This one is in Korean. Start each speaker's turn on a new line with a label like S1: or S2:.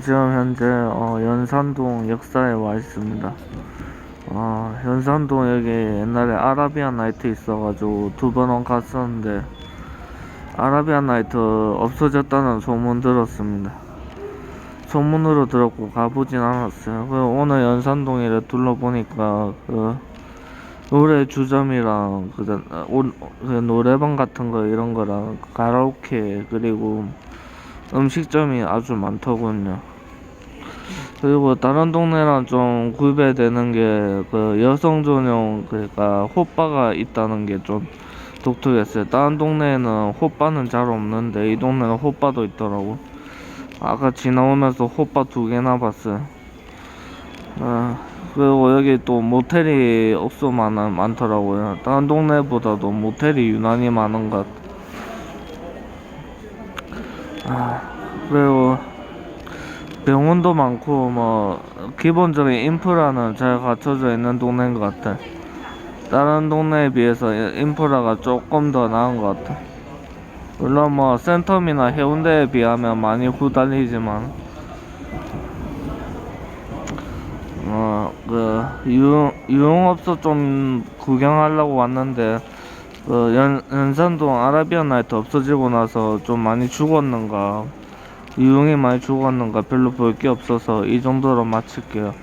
S1: 지금 현재 어, 연산동 역사에 와 있습니다. 어, 연산동 여기 옛날에 아라비안 나이트 있어가지고 두 번 갔었는데 아라비안 나이트 없어졌다는 소문 들었습니다. 소문으로 들었고 가보진 않았어요. 그 오늘 연산동에 둘러보니까 그 노래 주점이랑 그, 오- 그 노래방 같은 거 이런 거랑 가라오케 그리고 음식점이 아주 많더군요. 그리고 다른 동네랑 좀 구별되는 게 그 여성 전용 그러니까 호빠가 있다는 게 좀 독특했어요. 다른 동네에는 호빠는 잘 없는데 이 동네는 호빠도 있더라고. 아까 지나오면서 호빠 두 개나 봤어요. 아, 그리고 여기 또 모텔이 억수 많아, 많더라고요. 다른 동네보다도 모텔이 유난히 많은 것 같아요. 아, 그리고 병원도 많고 뭐 기본적인 인프라는 잘 갖춰져 있는 동네인 것 같아. 다른 동네에 비해서 이- 인프라가 조금 더 나은 것 같아. 물론 뭐 센텀이나 해운대에 비하면 많이 후달리지만 어그 유흥 유흥업소 좀 구경하려고 왔는데 그 연, 연산동 아라비안 나이트 없어지고 나서 좀 많이 죽었는가? 유흥이 많이 죽었는가? 별로 볼 게 없어서 이 정도로 마칠게요